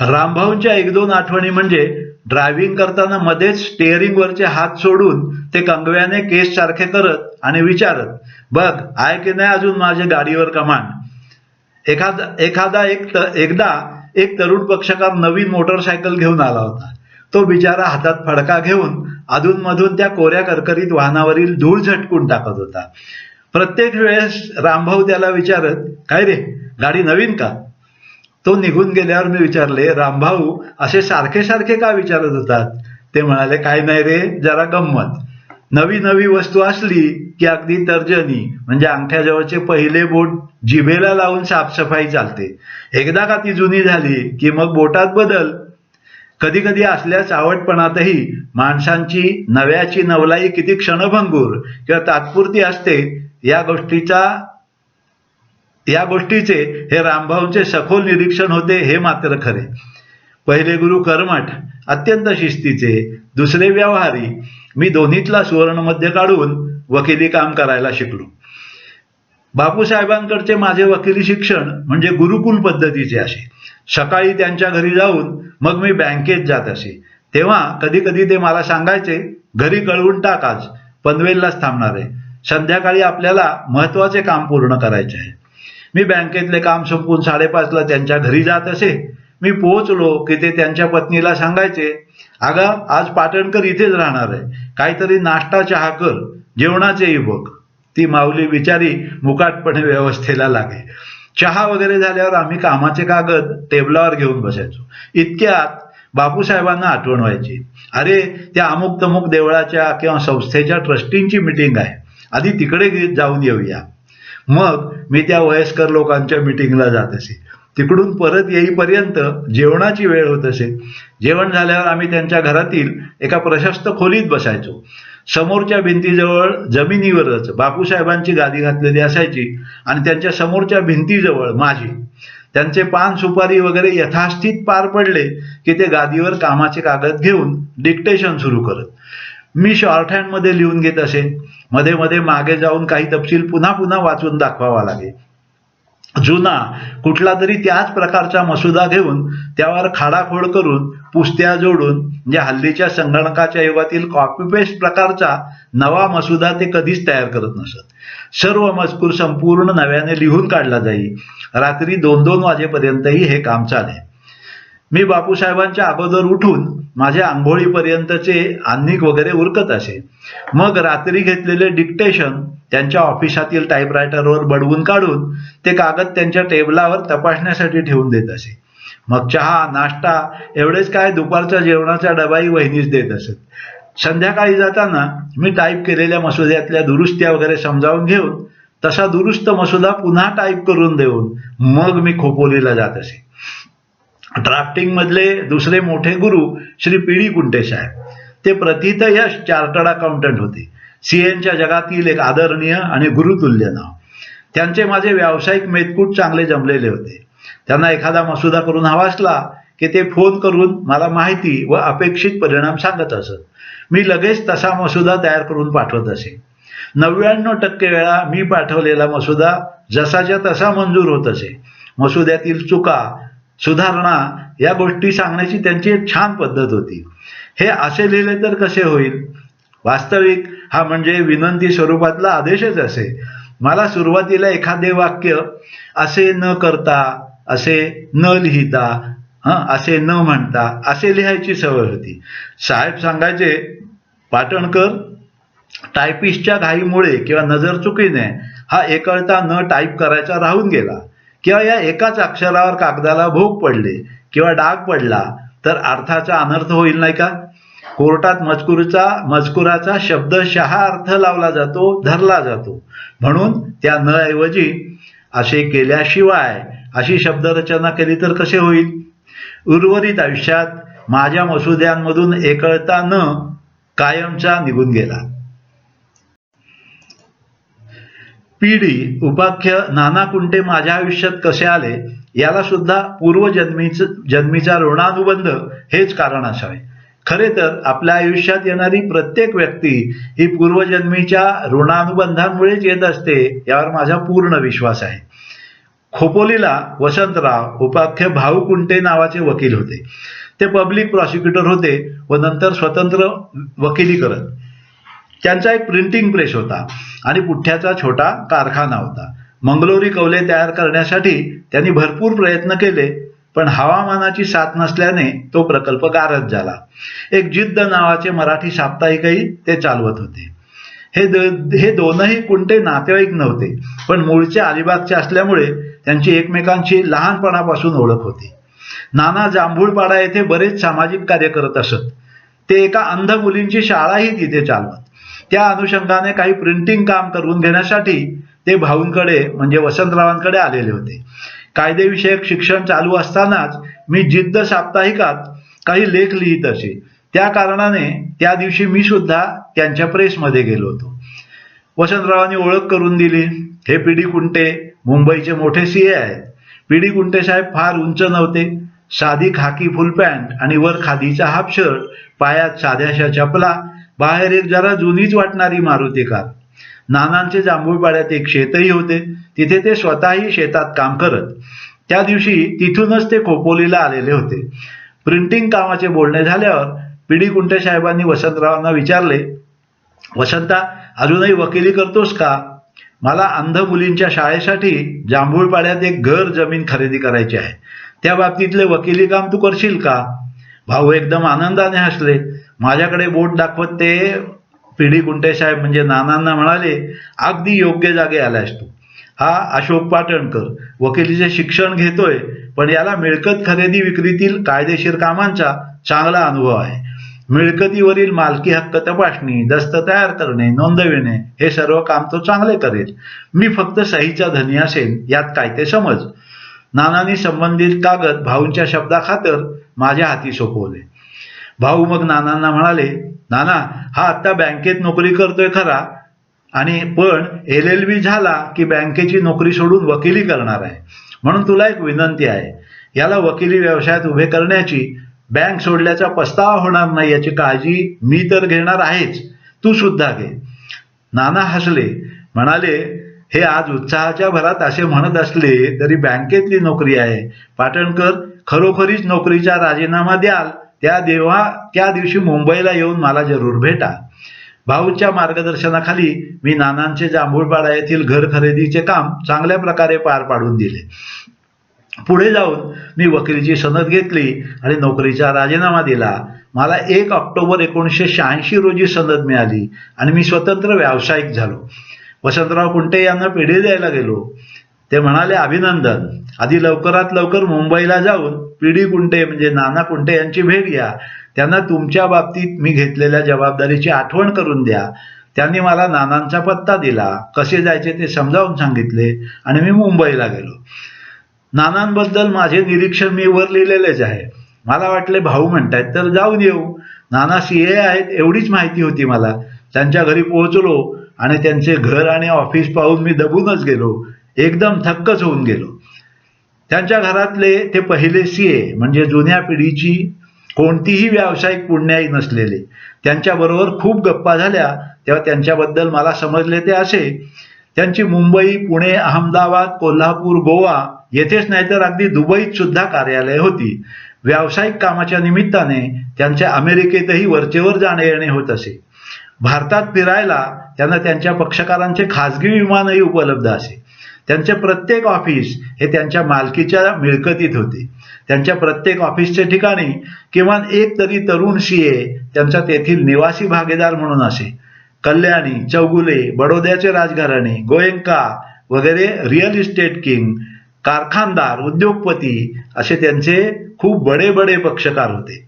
रामभाऊंच्या एक दोन आठवणी म्हणजे ड्रायव्हिंग करताना मध्येच स्टेअरिंग वरचे हात सोडून ते कंगव्याने केस सारखे करत आणि विचारत बघ आहे की नाही अजून माझ्या गाडीवर कमांड एखादा एखादा एक त- एकदा एक तरुण पक्षकार नवीन मोटरसायकल घेऊन आला होता. तो बिचारा हातात फडका घेऊन अधूनमधून त्या कोऱ्या करकरीत वाहनावरील धूळ झटकून टाकत होता. प्रत्येक वेळेस रामभाऊ त्याला विचारत काय रे गाडी नवीन का? तो निघून गेल्यावर मी विचारले रामभाऊ असे सारखे सारखे का विचारत होतात? ते म्हणाले काय नाही रे जरा गंमत. नवी नवी वस्तू असली की अगदी तर्जनी म्हणजे अंगठ्याजवळचे पहिले बोट जिभेला लावून साफसफाई चालते. एकदा का ती जुनी झाली की मग बोटात बदल? कधी कधी असल्या चावटपणातही माणसांची नव्याची नवलाई किती क्षणभंगूर किंवा तात्पुरती असते या गोष्टीचा या गोष्टीचे हे रामभाऊंचे सखोल निरीक्षण होते हे मात्र खरे. पहिले गुरु कर्मठ अत्यंत शिस्तीचे दुसरे व्यवहारी. मी दोन्हीतला सुवर्णमध्ये काढून वकिली काम करायला शिकलो. बापूसाहेबांकडचे माझे वकिली शिक्षण म्हणजे गुरुकुल पद्धतीचे असे. सकाळी त्यांच्या घरी जाऊन मग मी बँकेत जात असे. तेव्हा कधी कधी ते मला सांगायचे घरी कळवून टाकाच पनवेललाच थांबणार आहे. संध्याकाळी आपल्याला महत्त्वाचे काम पूर्ण करायचे आहे. मी बँकेतले काम संपवून साडेपाचला त्यांच्या घरी जात असे. मी पोहोचलो की ते त्यांच्या पत्नीला सांगायचे अगं आज पाटणकर इथेच राहणार आहे. काहीतरी नाश्ता चहा कर. जेवणाचेही बघ. ती माऊली बिचारी मुकाटपणे व्यवस्थेला लागे चहा वगैरे झाल्यावर आम्ही कामाचे कागद टेबलावर घेऊन बसायचो. इतक्यात बापूसाहेबांना आठवण व्हायची. अरे त्या अमुक तमुक देवळाच्या किंवा संस्थेच्या ट्रस्टींची मिटिंग आहे. आधी तिकडे जाऊन येऊया. मग मी त्या वयस्कर लोकांच्या मिटिंगला जात असे. तिकडून परत येईपर्यंत जेवणाची वेळ होत असे. जेवण झाल्यावर आम्ही त्यांच्या घरातील एका प्रशस्त खोलीत बसायचो. समोरच्या भिंतीजवळ जमिनीवरच बापूसाहेबांची गादी घातलेली असायची आणि त्यांच्या समोरच्या भिंतीजवळ माझी. त्यांचे पान सुपारी वगैरे यथास्थित पार पडले की ते गादीवर कामाचे कागद घेऊन डिक्टेशन सुरू करत. मी शॉर्टहँडमध्ये लिहून घेत असे मध्ये मध्ये मागे जाऊन काही तपशील पुन्हा पुन्हा वाचून दाखवावा लागे जुना कुठला तरी त्याच प्रकारचा मसुदा घेऊन त्यावर खाडाखोड करून पुस्त्या जोडून म्हणजे हल्लीच्या संगणकाच्या युगातील कॉपी पेस्ट प्रकारचा नवा मसुदा ते कधीच तयार करत नसत. सर्व मजकूर संपूर्ण नव्याने लिहून काढला जाई रात्री दोन दोन वाजेपर्यंतही हे काम चालेल. मी बापूसाहेबांच्या अगोदर उठून माझ्या आंघोळीपर्यंतचे अन्निक वगैरे उरकत असे. मग रात्री घेतलेले डिक्टेशन त्यांच्या ऑफिसातील टाईपरायटरवर बडवून काढून ते कागद त्यांच्या टेबलावर तपासण्यासाठी ठेवून देत असे. मग चहा नाश्ता एवढेच काय दुपारच्या जेवणाचा डबाही वहिनीच देत असत. संध्याकाळी जाताना मी टाईप केलेल्या मसुद्यातल्या दुरुस्त्या वगैरे समजावून घेऊन तसा दुरुस्त मसुदा पुन्हा टाईप करून देऊन मग मी खोपोलीला जात असे. ड्राफ्टिंग मधले दुसरे मोठे गुरु श्री पी डी कुंटे साहेब. ते प्रथित यश चार्टर्ड अकाउंटंट होते. सीएनच्या जगातील एक आदरणीय आणि गुरुतुल्य नाव. त्यांचे माझे व्यावसायिक मेतकूट चांगले जमलेले होते. त्यांना एखादा मसुदा करून हवा असला की ते फोन करून मला माहिती व अपेक्षित परिणाम सांगत असत. मी लगेच तसा मसुदा तयार करून पाठवत असे. नव्याण्णव टक्के वेळा मी पाठवलेला मसुदा जसाच्या तसा मंजूर होत असे. मसुद्यातील चुका सुधारणा या गोष्टी सांगण्याची त्यांची एक छान पद्धत होती. हे असे लिहिले तर कसे होईल? वास्तविक हा म्हणजे विनंती स्वरूपातला आदेशच असे. मला सुरुवातीला एखादे वाक्य असे न करता असे न लिहिता हं असे न म्हणता असे लिहायची सवय होती. साहेब सांगायचे पाटणकर टायपिस्टच्या घाईमुळे किंवा नजर चुकीने हा एकळता न टाईप करायचा राहून गेला. किंवा या एकाच अक्षरावर कागदाला भोग पडले किंवा डाग पडला तर अर्थाचा अनर्थ होईल नाही का? कोर्टात मजकुरीचा मजकुराचा शब्द शहा अर्थ लावला जातो धरला जातो. म्हणून त्या न ऐवजी असे केल्याशिवाय अशी शब्दरचना केली तर कसे होईल? उर्वरित आयुष्यात माझ्या मसुद्यांमधून एकळता न कायमचा निघून गेला. पिढी उपाख्य नाना कुंटे माझ्या आयुष्यात कसे आले याला सुद्धा पूर्वजन्मीच जन्मीचा ऋणानुबंध हेच कारण असावे. खरे तर आपल्या आयुष्यात येणारी प्रत्येक व्यक्ती ही पूर्वजन्मीच्या ऋणानुबंधांमुळेच येत असते यावर माझा पूर्ण विश्वास आहे. खोपोलीला वसंतराव उपाख्य भाऊ कुंटे नावाचे वकील होते. ते पब्लिक प्रॉसिक्युटर होते व नंतर स्वतंत्र वकिली करत. त्यांचा एक प्रिंटिंग प्रेस होता आणि पुठ्ठ्याचा छोटा कारखाना होता. मंगलोरी कवले तयार करण्यासाठी त्यांनी भरपूर प्रयत्न केले पण हवामानाची साथ नसल्याने तो प्रकल्प गारद झाला. एक जिद्द नावाचे मराठी साप्ताहिकही ते चालवत होते. हे द हे दोनही कुंटे नातेवाईक नव्हते पण मूळचे अलिबागचे असल्यामुळे त्यांची एकमेकांची लहानपणापासून ओळख होती. नाना जांभूळपाडा येथे बरेच सामाजिक कार्य करत असत. ते एका अंध मुलींची शाळाही तिथे चालवत. त्या अनुषंगाने काही प्रिंटिंग काम करून घेण्यासाठी ते भाऊंकडे म्हणजे वसंतरावांकडे आलेले होते. कायदेविषयक शिक्षण चालू असतानाच मी जिद्द साप्ताहिकात काही लेख लिहित असे. त्या कारणाने त्या दिवशी मी सुद्धा त्यांच्या प्रेसमध्ये गेलो होतो. वसंतरावांनी ओळख करून दिली. हे पी डी कुंटे मुंबईचे मोठे सीए आहेत. पी डी कुंटे साहेब फार उंच नव्हते. साधी खाकी फुल पॅन्ट आणि वर खादीचा हाफ शर्ट पायात साध्याशा चपला बाहेर एक जरा जुनीच वाटणारी मारुती कार. नानांचे जांभूळपाड्यात एक शेतही होते. तिथे ते स्वतःही शेतात काम करत. त्या दिवशी तिथूनच ते खोपोलीला आलेले होते. प्रिंटिंग कामाचे बोलणे झाल्यावर पी डी कुंटे साहेबांनी वसंतरावांना विचारले वसंता अजूनही वकिली करतोस का? मला अंध मुलींच्या शाळेसाठी जांभूळपाड्यात एक घर जमीन खरेदी करायची आहे. त्या बाबतीतले वकिली काम तू करशील का? भाऊ एकदम आनंदाने हसले. माझ्याकडे बोट दाखवत. ते पिढी गुंटेसाहेब म्हणजे नानांना म्हणाले अगदी योग्य जागे आलास तू. हा अशोक पाटणकर वकिलीचे शिक्षण घेतोय पण याला मिळकत खरेदी विक्रीतील कायदेशीर कामांचा चांगला अनुभव आहे. मिळकतीवरील मालकी हक्क तपासणी दस्त तयार करणे नोंदविणे हे सर्व काम तो चांगले करेल. मी फक्त सहीचा धनी असेल यात काय ते समज. नानांनी संबंधित कागद भाऊंच्या शब्दाखातर माझ्या हाती सोपवले. भाऊ मग नानांना म्हणाले नाना हा आत्ता बँकेत नोकरी करतोय खरा आणि पण एल एल बी झाला की बँकेची नोकरी सोडून वकिली करणार आहे. म्हणून तुला एक विनंती आहे याला वकिली व्यवसायात उभे करण्याची बँक सोडल्याचा पस्तावा होणार नाही याची काळजी मी तर घेणार आहेच तू सुद्धा घे. नाना हसले म्हणाले हे आज उत्साहाच्या भरात असे म्हणत असले तरी बँकेतली नोकरी आहे. पाटणकर खरोखरीच नोकरीचा राजीनामा द्याल. त्या देवा त्या दिवशी मुंबईला येऊन मला जरूर भेटा. भाऊच्या मार्गदर्शनाखाली मी नानांचे जांभूळपाडा येथील घर खरेदीचे काम चांगल्या प्रकारे पार पाडून दिले. पुढे जाऊन मी वकिलीची सनद घेतली आणि नोकरीचा राजीनामा दिला. मला एक ऑक्टोबर एकोणीसशे शहाऐंशी रोजी सनद मिळाली आणि मी स्वतंत्र व्यावसायिक झालो. वसंतराव कुंटे यांना पिढी द्यायला गेलो. ते म्हणाले अभिनंदन. आधी लवकरात लवकर मुंबईला जाऊन पिढी कुंटे म्हणजे नाना कुंटे यांची भेट घ्या. त्यांना तुमच्या बाबतीत मी घेतलेल्या जबाबदारीची आठवण करून द्या. त्यांनी मला नानांचा पत्ता दिला. कसे जायचे ते समजावून सांगितले आणि मी मुंबईला गेलो. नानांबद्दल माझे निरीक्षण मी वर लिहिलेलेच आहे. मला वाटले भाऊ म्हणतायत तर जाऊन येऊ. नाना सी ए आहेत एवढीच माहिती होती मला. त्यांच्या घरी पोहोचलो आणि त्यांचे घर आणि ऑफिस पाहून मी दबूनच गेलो. एकदम थक्कच होऊन गेलो. त्यांच्या घरातले ते पहिले सी ए म्हणजे जुन्या पिढीची कोणतीही व्यावसायिक पुण्याई नसलेले. त्यांच्याबरोबर खूप गप्पा झाल्या तेव्हा त्यांच्याबद्दल मला समजले ते असे. त्यांची मुंबई पुणे अहमदाबाद कोल्हापूर गोवा येथेच नाहीतर अगदी दुबईत सुद्धा कार्यालय होती. व्यावसायिक कामाच्या निमित्ताने त्यांच्या अमेरिकेतही वरचेवर जाणे येणे होत असे. भारतात फिरायला त्यांना त्यांच्या पक्षकारांचे खाजगी विमानही उपलब्ध असे. त्यांचे प्रत्येक ऑफिस हे त्यांच्या मालकीच्या मिळकतीत होते. त्यांच्या प्रत्येक ऑफिसच्या ठिकाणी किमान एक तरी तरुण सीए त्यांचा तेथील निवासी भागीदार म्हणून असे. कल्याणी चौगुले बडोद्याचे राजघराणे गोयंका वगैरे रिअल इस्टेट किंग कारखानदार उद्योगपती असे त्यांचे खूप बडे बडे पक्षकार होते.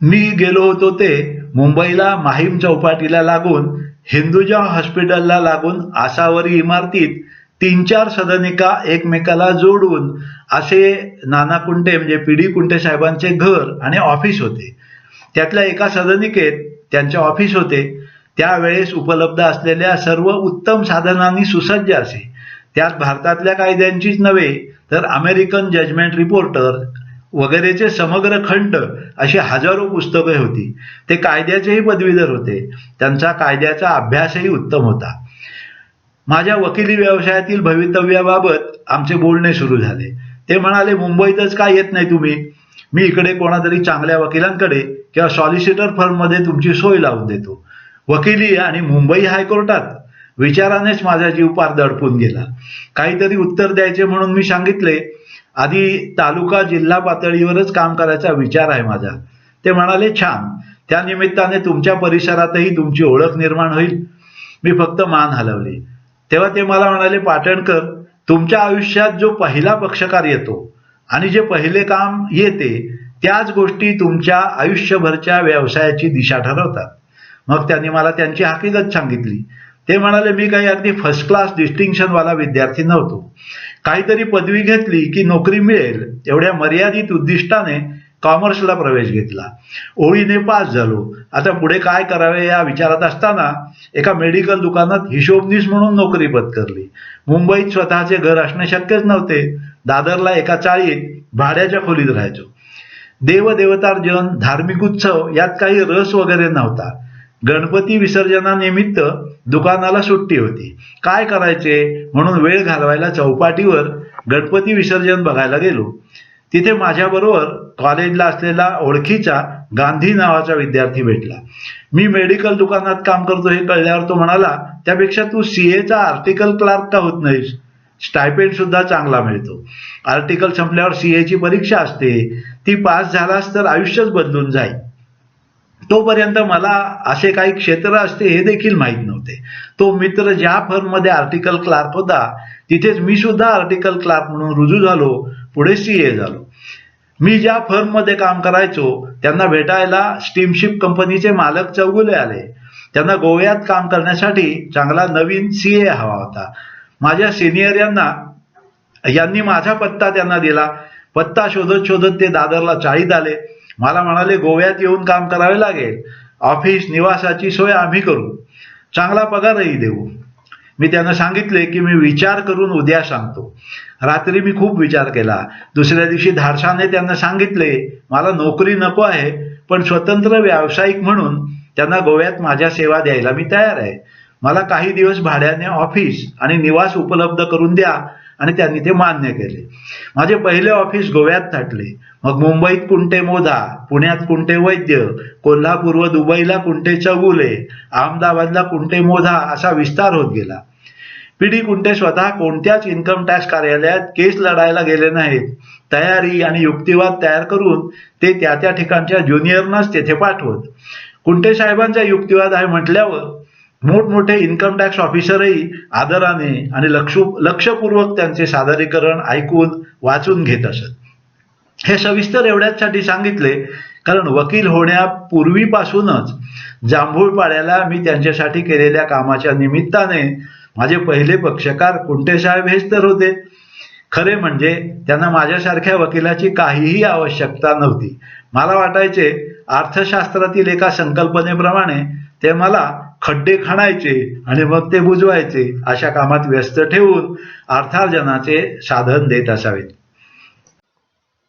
मी गेलो होतो ते मुंबईला माहीम चौपाटीला लागून हिंदुजा हॉस्पिटलला लागून आसावरी इमारतीत तीन चार सदनिका एकमेकाला जोडून असे नाना कुंटे म्हणजे पी डी कुंटे साहेबांचे घर आणि ऑफिस होते. त्यातल्या एका सदनिकेत त्यांचे ऑफिस होते. त्यावेळेस उपलब्ध असलेल्या सर्व उत्तम साधनांनी सुसज्ज असे. त्यात भारतातल्या कायद्यांचीच नव्हे तर अमेरिकन जजमेंट रिपोर्टर वगैरेचे समग्र खंड अशी हजारो पुस्तके होती. ते कायद्याचेही पदवीधर होते. त्यांचा कायद्याचा अभ्यासही उत्तम होता. माझ्या वकिली व्यवसायातील भवितव्याबाबत आमचे बोलणे सुरू झाले. ते म्हणाले मुंबईतच का येत नाही तुम्ही? मी इकडे कोणातरी चांगल्या वकिलांकडे किंवा सॉलिसिटर फर्ममध्ये तुमची सोय लावून देतो. वकिली आणि मुंबई हायकोर्टात? विचारानेच माझा जीव पार दडपून गेला. काहीतरी उत्तर द्यायचे म्हणून मी सांगितले आधी तालुका जिल्हा पातळीवरच काम करायचा विचार आहे माझा. ते म्हणाले छान. त्या निमित्ताने तुमच्या परिसरातही तुमची ओळख निर्माण होईल. मी फक्त मान हलवली. तेव्हा ते मला म्हणाले पाटणकर तुमच्या आयुष्यात जो पहिला पक्षकार येतो आणि जे पहिले काम येते त्याच गोष्टी तुमच्या आयुष्यभरच्या व्यवसायाची दिशा ठरवतात. मग त्यांनी मला त्यांची हकीकत सांगितली. ते म्हणाले मी काही अगदी फर्स्ट क्लास डिस्टिंक्शनवाला विद्यार्थी नव्हतो. काहीतरी पदवी घेतली की नोकरी मिळेल एवढ्या मर्यादित उद्दिष्टाने कॉमर्सला प्रवेश घेतला. ओळीने पास झालो. आता पुढे काय करावे या विचारात असताना एका मेडिकल दुकानात हिशोबनीस म्हणून नोकरी पत्करली. मुंबईत स्वतःचे घर असणे शक्यच नव्हते. दादरला एका चाळीत भाड्याच्या खोलीत राहायचो. देवदेवतार्जन धार्मिक उत्सव यात काही रस वगैरे नव्हता. गणपती विसर्जनानिमित्त दुकानाला सुट्टी होती. काय करायचे? म्हणून वेळ घालवायला चौपाटीवर गणपती विसर्जन बघायला गेलो. तिथे माझ्याबरोबर कॉलेजला असलेला ओळखीचा गांधी नावाचा विद्यार्थी भेटला. मी मेडिकल दुकानात काम करतो हे कळल्यावर तो म्हणाला त्यापेक्षा तू सीएचा आर्टिकल क्लार्क का होत नाहीस? स्टायपेंड सुद्धा चांगला मिळतो. आर्टिकल संपल्यावर सीएची परीक्षा असते. ती पास झालास तर आयुष्यच बदलून जाईल. तोपर्यंत मला असे काही क्षेत्र असते हे देखील माहीत नव्हते. तो मित्र ज्या फर्ममध्ये आर्टिकल क्लार्क होता तिथेच मी सुद्धा आर्टिकल क्लार्क म्हणून रुजू झालो पुढे सी ए झालो. मी ज्या फर्ममध्ये काम करायचो त्यांना भेटायला स्टीमशिप कंपनीचे मालक चौगुले आले. त्यांना गोव्यात काम करण्यासाठी चांगला नवीन सी ए हवा होता. माझ्या सिनियर यांना यांनी माझा पत्ता त्यांना दिला. पत्ता शोधत शोधत ते दादरला चाळीत आले. मला म्हणाले गोव्यात येऊन काम करावे लागेल. ऑफिस निवासाची सोय आम्ही करू. चांगला पगारही देऊ. मी त्यांना सांगितले की मी विचार करून उद्या सांगतो. रात्री मी खूप विचार केला. दुसऱ्या दिवशी धाडसाने त्यांना सांगितले मला नोकरी नको आहे पण स्वतंत्र व्यावसायिक म्हणून त्यांना गोव्यात माझ्या सेवा द्यायला मी तयार आहे. मला काही दिवस भाड्याने ऑफिस आणि निवास उपलब्ध करून द्या. आणि त्यांनी ते मान्य केले. माझे पहिले ऑफिस गोव्यात थाटले. मग मुंबईत कुंटे मोधा पुण्यात कुंटे वैद्य कोल्हापूर व दुबईला कुंटे चौगुले अहमदाबादला कुंटे मोधा असा विस्तार होत गेला. पीडी कुंटे स्वतः कोणत्याच इन्कम टॅक्स कार्यालयात केस लढायला गेले नाहीत. तयारी आणि युक्तिवाद तयार करून ते त्या त्या ठिकाणच्या ज्युनियरनाच तेथे पाठवत. कुंटे साहेबांचा युक्तिवाद आहे म्हटल्यावर मोठमोठे इन्कम टॅक्स ऑफिसरही आदराने आणि लक्ष लक्षपूर्वक त्यांचे सादरीकरण ऐकून वाचून घेत असत. हे सविस्तर एवढ्याचसाठी सांगितले कारण वकील होण्यापूर्वीपासूनच जांभूळपाड्याला मी त्यांच्यासाठी केलेल्या कामाच्या निमित्ताने माझे पहिले पक्षकार कुंटे साहेब हेच तर होते. खरे म्हणजे त्यांना माझ्यासारख्या वकिलाची काहीही आवश्यकता नव्हती. मला वाटायचे अर्थशास्त्रातील एका संकल्पनेप्रमाणे ते मला खड्डे खाणायचे आणि मग ते बुजवायचे अशा कामात व्यस्त ठेवून अर्थार्जनाचे साधन देत असावेत.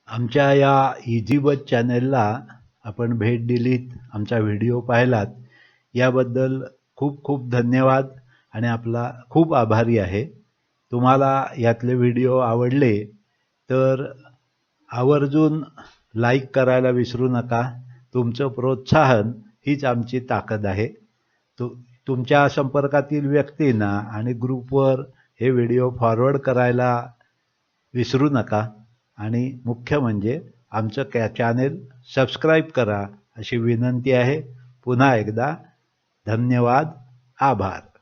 आमच्या या इजीबत चॅनेलला आपण भेट दिलीत आमचा व्हिडिओ पाहिलात याबद्दल खूप खूप धन्यवाद आणि आपला खूप आभारी आहे. तुम्हाला यातले व्हिडिओ आवडले तर आवर्जून लाईक करायला विसरू नका. तुमचं प्रोत्साहन हीच आमची ताकद आहे. तु तुमच्या संपर्कातील व्यक्तींना आणि ग्रुपवर हे व्हिडिओ फॉरवर्ड करायला विसरू नका. आणि मुख्य म्हणजे आमचं कॅ चॅनेल सबस्क्राईब करा अशी विनंती आहे. पुन्हा एकदा धन्यवाद. आभार.